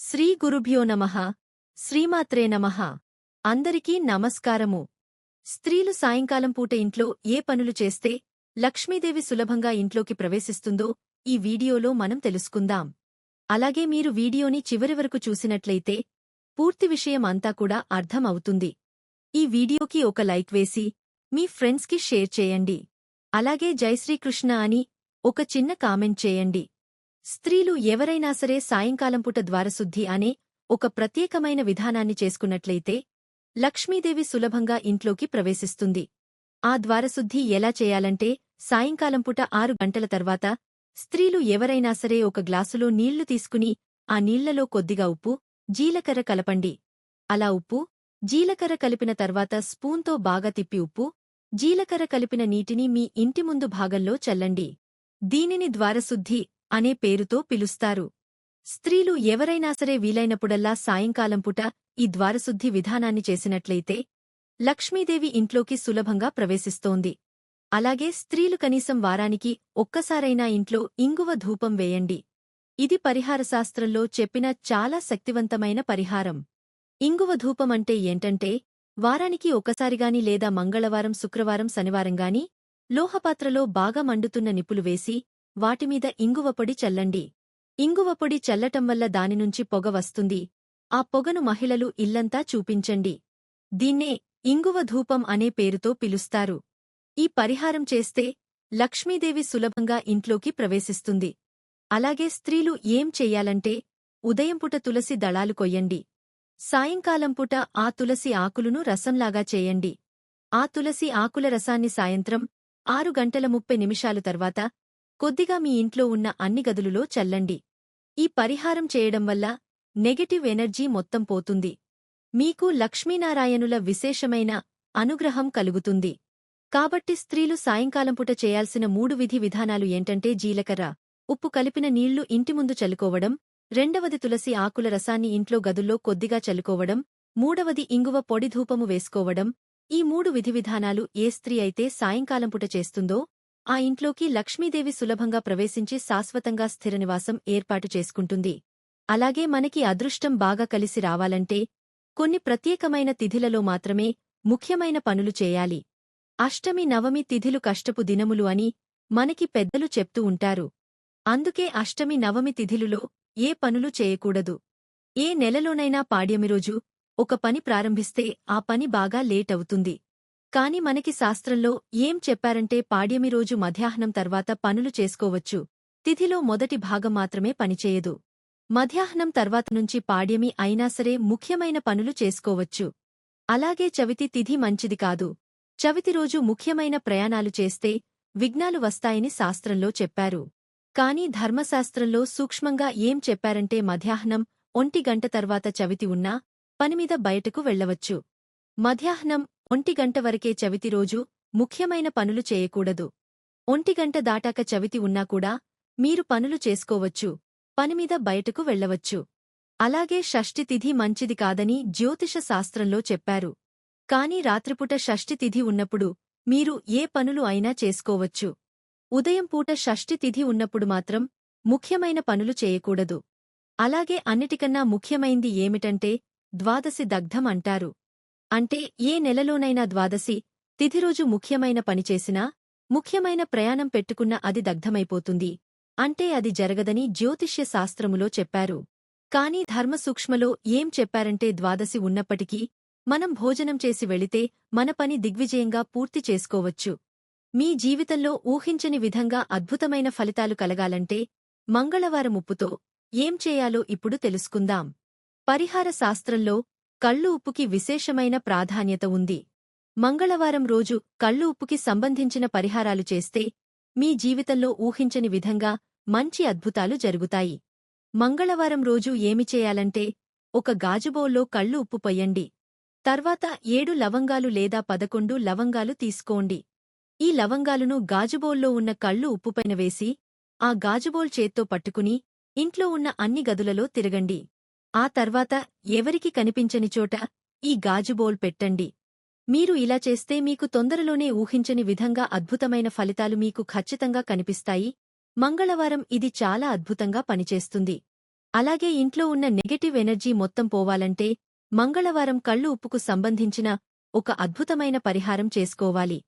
శ్రీ గురుభ్యో నమః శ్రీమాత్రే నమ. అందరికీ నమస్కారము. స్త్రీలు సాయంకాలం పూట ఇంట్లో ఏ పనులు చేస్తే లక్ష్మీదేవి సులభంగా ఇంట్లోకి ప్రవేశిస్తుందో ఈ వీడియోలో మనం తెలుసుకుందాం. అలాగే మీరు వీడియోని చివరి వరకు చూసినట్లయితే పూర్తి విషయం అంతా కూడా అర్థం అవుతుంది ఈ వీడియోకి ఒక లైక్ వేసి మీ ఫ్రెండ్స్కి షేర్ చేయండి. అలాగే జై శ్రీకృష్ణ అని ఒక చిన్న కామెంట్ చేయండి. స్త్రీలు ఎవరైనా సరే సాయంకాలం పూట ద్వారశుద్ధి అనే ఒక ప్రత్యేకమైన విధానాన్ని చేసుకున్నట్లయితే లక్ష్మీదేవి సులభంగా ఇంట్లోకి ప్రవేశిస్తుంది. ఆ ద్వారశుద్ధి ఎలా చేయాలంటే సాయంకాలం పూట ఆరు గంటల తర్వాత స్త్రీలు ఎవరైనా సరే ఒక గ్లాసులో నీళ్ళు తీసుకుని ఆ నీళ్ళలో కొద్దిగా ఉప్పు జీలకర్ర కలపండి. అలా ఉప్పు జీలకర్ర కలిపిన తర్వాత స్పూన్తో బాగా తిప్పి ఉప్పు జీలకర్ర కలిపిన నీటిని మీ ఇంటి ముందు భాగంలో చల్లండి. దీనిని ద్వారశుద్ధి అనే పేరుతో పిలుస్తారు. స్త్రీలు ఎవరైనా సరే వీలైనప్పుడల్లా సాయంకాలం పూట ఈ ద్వారశుద్ధి విధానాన్ని చేసినట్లయితే లక్ష్మీదేవి ఇంట్లోకి సులభంగా ప్రవేశిస్తోంది. అలాగే స్త్రీలు కనీసం వారానికి ఒక్కసారైనా ఇంట్లో ఇంగువ ధూపం వేయండి. ఇది పరిహార శాస్త్రంలో చెప్పిన చాలా శక్తివంతమైన పరిహారం. ఇంగువ ధూపం అంటే ఏంటంటే వారానికి ఒకసారిగాని లేదా మంగళవారం శుక్రవారం శనివారంగాని లోహపాత్రలో బాగా మండుతున్న నిప్పులు వేసి వాటిమీద ఇంగువ పొడి చల్లండి. ఇంగువపొడి చల్లటం వల్ల దానినుంచి పొగ వస్తుంది. ఆ పొగను మహిళలు ఇల్లంతా చూపించండి. దీన్నే ఇంగువ ధూపం అనే పేరుతో పిలుస్తారు. ఈ పరిహారం చేస్తే లక్ష్మీదేవి సులభంగా ఇంట్లోకి ప్రవేశిస్తుంది. అలాగే స్త్రీలు ఏం చెయ్యాలంటే ఉదయంపుట తులసి దళాలు కొయ్యండి. సాయంకాలం పూట ఆ తులసి ఆకులును రసంలాగా చేయండి. ఆ తులసి ఆకుల రసాన్ని సాయంత్రం ఆరు గంటల ముప్పై నిమిషాలు తర్వాత కొద్దిగా మీ ఇంట్లో ఉన్న అన్ని గదులులో చల్లండి. ఈ పరిహారం చేయడం వల్ల నెగటివ్ ఎనర్జీ మొత్తం పోతుంది. మీకు లక్ష్మీనారాయణుల విశేషమైన అనుగ్రహం కలుగుతుంది. కాబట్టి స్త్రీలు సాయంకాలం పూట చేయాల్సిన మూడు విధి విధానాలు ఏంటంటే జీలకర్ర ఉప్పు కలిపిన నీళ్ళు ఇంటి ముందు చల్లుకోవడం రెండవది తులసి ఆకుల రసాన్ని ఇంట్లో గదుల్లో కొద్దిగా చల్లుకోవడం మూడవది ఇంగువ పొడి ధూపము వేసుకోవడం. ఈ మూడు విధివిధానాలు ఏ స్త్రీ అయితే సాయంకాలంపుట చేస్తుందో ఆ ఇంట్లోకి లక్ష్మీదేవి సులభంగా ప్రవేశించి శాశ్వతంగా స్థిర నివాసం ఏర్పాటు చేసుకుంటుంది. అలాగే మనకి అదృష్టం బాగా కలిసి రావాలంటే కొన్ని ప్రత్యేకమైన తిథిలలో మాత్రమే ముఖ్యమైన పనులు చేయాలి. అష్టమి నవమి తిథిలు కష్టపు దినములు అని మనకి పెద్దలు చెప్తూ ఉంటారు. అందుకే అష్టమి నవమి తిథిలులో ఏ పనులు చేయకూడదు. ఏ నెలలోనైనా పాడ్యమిరోజు ఒక పని ప్రారంభిస్తే ఆ పని బాగా లేట్ అవుతుంది. కాని మనకి శాస్త్రంలో ఏం చెప్పారంటే పాడ్యమి రోజు మధ్యాహ్నం తర్వాత పనులు చేసుకోవచ్చు. తిథిలో మొదటి భాగం మాత్రమే పనిచేయదు. మధ్యాహ్నం తర్వాత నుంచి పాడ్యమి అయినా సరే ముఖ్యమైన పనులు చేసుకోవచ్చు. అలాగే చవితి తిథి మంచిది కాదు. చవితి రోజు ముఖ్యమైన ప్రయాణాలు చేస్తే విఘ్నాలు వస్తాయని శాస్త్రంలో చెప్పారు. కాని ధర్మశాస్త్రంలో సూక్ష్మంగా ఏం చెప్పారంటే మధ్యాహ్నం ఒంటి గంట తర్వాత చవితి ఉన్నా పనిమీద బయటకు వెళ్ళవచ్చు మధ్యాహ్నం ఒంటిగంట వరకే చవితి రోజు ముఖ్యమైన పనులు చేయకూడదు. ఒంటిగంట దాటాక చవితి ఉన్నా కూడా మీరు పనులు చేసుకోవచ్చు పనిమీద బయటకు వెళ్ళవచ్చు అలాగే షష్ఠి తిథి మంచిది కాదని జ్యోతిష శాస్త్రంలో చెప్పారు. కాని రాత్రిపూట షష్ఠి తిథి ఉన్నప్పుడు మీరు ఏ పనులు అయినా చేసుకోవచ్చు. ఉదయం పూట షష్ఠి తిథి ఉన్నప్పుడు మాత్రం ముఖ్యమైన పనులు చేయకూడదు. అలాగే అన్నిటికన్నా ముఖ్యమైంది ఏమిటంటే ద్వాదశి దగ్ధం అంటారు. అంటే ఏ నెలలోనైనా ద్వాదశి తిథిరోజు ముఖ్యమైన పనిచేసినా ముఖ్యమైన ప్రయాణం పెట్టుకున్న అది దగ్ధమైపోతుంది. అంటే అది జరగదని జ్యోతిష్య శాస్త్రములో చెప్పారు. కాని ధర్మసూక్ష్మలో ఏం చెప్పారంటే ద్వాదశి ఉన్నప్పటికీ మనం భోజనం చేసి వెళితే మన పని దిగ్విజయంగా పూర్తి చేసుకోవచ్చు. మీ జీవితంలో ఊహించని విధంగా అద్భుతమైన ఫలితాలు కలగాలంటే మంగళవారం ఉప్పుతో ఏం చేయాలో ఇప్పుడు తెలుసుకుందాం. పరిహార శాస్త్రంలో కళ్ళు ఉప్పుకి విశేషమైన ప్రాధాన్యత ఉంది. మంగళవారం రోజు కళ్ళు ఉప్పుకి సంబంధించిన పరిహారాలు చేస్తే మీ జీవితంలో ఊహించని విధంగా మంచి అద్భుతాలు జరుగుతాయి. మంగళవారం రోజు ఏమి చేయాలంటే ఒక గాజుబౌల్లో కళ్ళు ఉప్పు పొయ్యండి. తర్వాత ఏడు లవంగాలు లేదా పదకొండు లవంగాలు తీసుకోండి. ఈ లవంగాలును గాజుబౌల్లో ఉన్న కళ్ళు ఉప్పుపైన వేసి ఆ గాజుబౌల్ చేత్తో పట్టుకుని ఇంట్లో ఉన్న అన్ని గదులలో తిరగండి. ఆ తర్వాత ఎవరికి కనిపించని చోట ఈ గాజుబోల్ పెట్టండి. మీరు ఇలా చేస్తే మీకు తొందరలోనే ఊహించని విధంగా అద్భుతమైన ఫలితాలు మీకు ఖచ్చితంగా కనిపిస్తాయి. మంగళవారం ఇది చాలా అద్భుతంగా పనిచేస్తుంది. అలాగే ఇంట్లో ఉన్న నెగటివ్ ఎనర్జీ మొత్తం పోవాలంటే మంగళవారం కళ్ళు ఉప్పుకు సంబంధించిన ఒక అద్భుతమైన పరిహారం చేసుకోవాలి.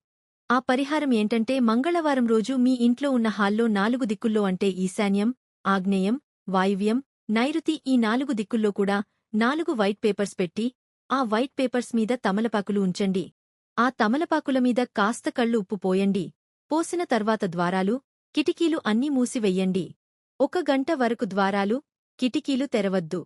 ఆ పరిహారం ఏంటంటే మంగళవారం రోజు మీ ఇంట్లో ఉన్న హాల్లో నాలుగు దిక్కుల్లో అంటే ఈశాన్యం ఆగ్నేయం వాయువ్యం నైరుతి ఈ నాలుగు దిక్కుల్లో కూడా నాలుగు వైట్ పేపర్స్ పెట్టి ఆ వైట్ పేపర్స్ మీద తమలపాకులు ఉంచండి. ఆ తమలపాకుల మీద కాస్త కళ్ళు ఉప్పు పోయండి. పోసిన తర్వాత ద్వారాలు కిటికీలు అన్నీ మూసివెయ్యండి ఒక గంట వరకు ద్వారాలు కిటికీలు తెరవద్దు.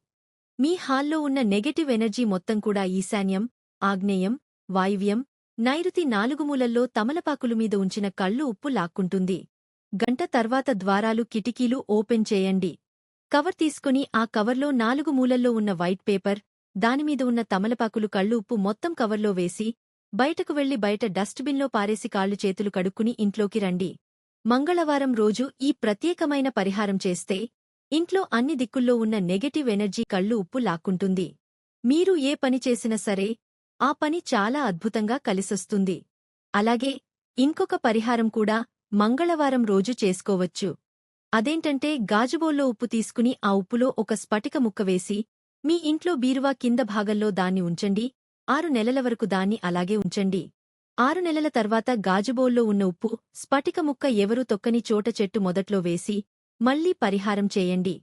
మీ హాల్లో ఉన్న నెగటివ్ ఎనర్జీ మొత్తం కూడా ఈశాన్యం ఆగ్నేయం వాయువ్యం నైరుతి నాలుగు మూలల్లో తమలపాకులు మీద ఉంచిన కళ్ళు ఉప్పు లాక్కుంటుంది. గంట తర్వాత ద్వారాలు కిటికీలు ఓపెన్ చేయండి. కవర్ తీసుకుని ఆ కవర్లో నాలుగు మూలల్లో ఉన్న వైట్ పేపర్ దానిమీద ఉన్న తమలపాకులు కళ్ళు ఉప్పు మొత్తం కవర్లో వేసి బయటకు వెళ్ళి బయట డస్ట్బిన్లో పారేసి కాళ్ళు చేతులు కడుక్కుని ఇంట్లోకి రండి. మంగళవారం రోజు ఈ ప్రత్యేకమైన పరిహారం చేస్తే ఇంట్లో అన్ని దిక్కుల్లో ఉన్న నెగటివ్ ఎనర్జీ కళ్ళు ఉప్పు లాక్కుంటుంది. మీరు ఏ పని చేసినా సరే ఆ పని చాలా అద్భుతంగా కలిసొస్తుంది. అలాగే ఇంకొక పరిహారం కూడా మంగళవారం రోజు చేసుకోవచ్చు. అదేంటంటే గాజుబోల్లో ఉప్పు తీసుకుని ఆ ఉప్పులో ఒక స్ఫటిక ముక్క వేసి మీ ఇంట్లో బీరువా కింద భాగంలో దాన్ని ఉంచండి ఆరు నెలల వరకు దాన్ని అలాగే ఉంచండి. ఆరు నెలల తర్వాత గాజుబోల్లో ఉన్న ఉప్పు స్ఫటిక ముక్క ఎవరూ తొక్కని చోట చెట్టు మొదట్లో వేసి మళ్ళీ పరిహారం చేయండి.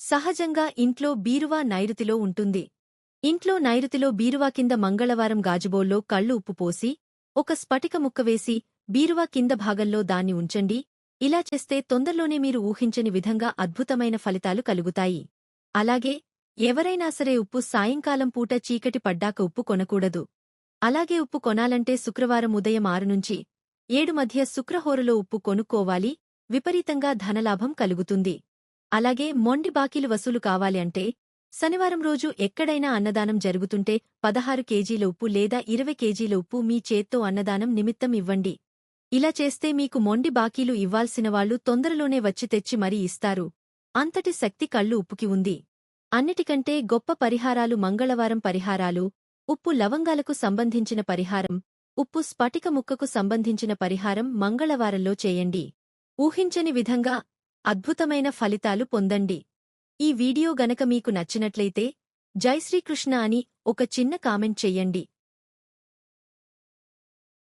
సహజంగా ఇంట్లో బీరువా నైరుతిలో ఉంటుంది. ఇంట్లో నైరుతిలో బీరువా కింద మంగళవారం గాజుబోల్లో కళ్ళు ఉప్పు పోసి ఒక స్ఫటిక ముక్క వేసి బీరువా కింద భాగంలో దాన్ని ఉంచండి ఇలా చేస్తే తొందరలోనే మీరు ఊహించని విధంగా అద్భుతమైన ఫలితాలు కలుగుతాయి. అలాగే ఎవరైనా సరే ఉప్పు సాయంకాలం పూట చీకటి పడ్డాక ఉప్పు కొనకూడదు. అలాగే ఉప్పు కొనాలంటే శుక్రవారం ఉదయం ఆరు నుంచి ఏడు మధ్య శుక్రహోరలో ఉప్పు కొనుక్కోవాలి విపరీతంగా ధనలాభం కలుగుతుంది. అలాగే మొండి బాకీలు వసూలు కావాలి అంటే శనివారం రోజు ఎక్కడైనా అన్నదానం జరుగుతుంటే పదహారు కేజీల ఉప్పు లేదా ఇరవై కేజీల ఉప్పు మీ చేత్తో అన్నదానం నిమిత్తం ఇవ్వండి. ఇలా చేస్తే మీకు మొండి బాకీలు ఇవ్వాల్సినవాళ్ళు తొందరలోనే వచ్చి తెచ్చి మరీ ఇస్తారు. అంతటి శక్తి కళ్ళు ఉప్పుకి ఉంది. అన్నిటికంటే గొప్ప పరిహారాలు మంగళవారం పరిహారాలు ఉప్పు లవంగాలకు సంబంధించిన పరిహారం ఉప్పు స్ఫటిక ముక్కకు సంబంధించిన పరిహారం మంగళవారంలో చేయండి. ఊహించని విధంగా అద్భుతమైన ఫలితాలు పొందండి. ఈ వీడియో గనక మీకు నచ్చినట్లయితే జై శ్రీకృష్ణ అని ఒక చిన్న కామెంట్ చెయ్యండి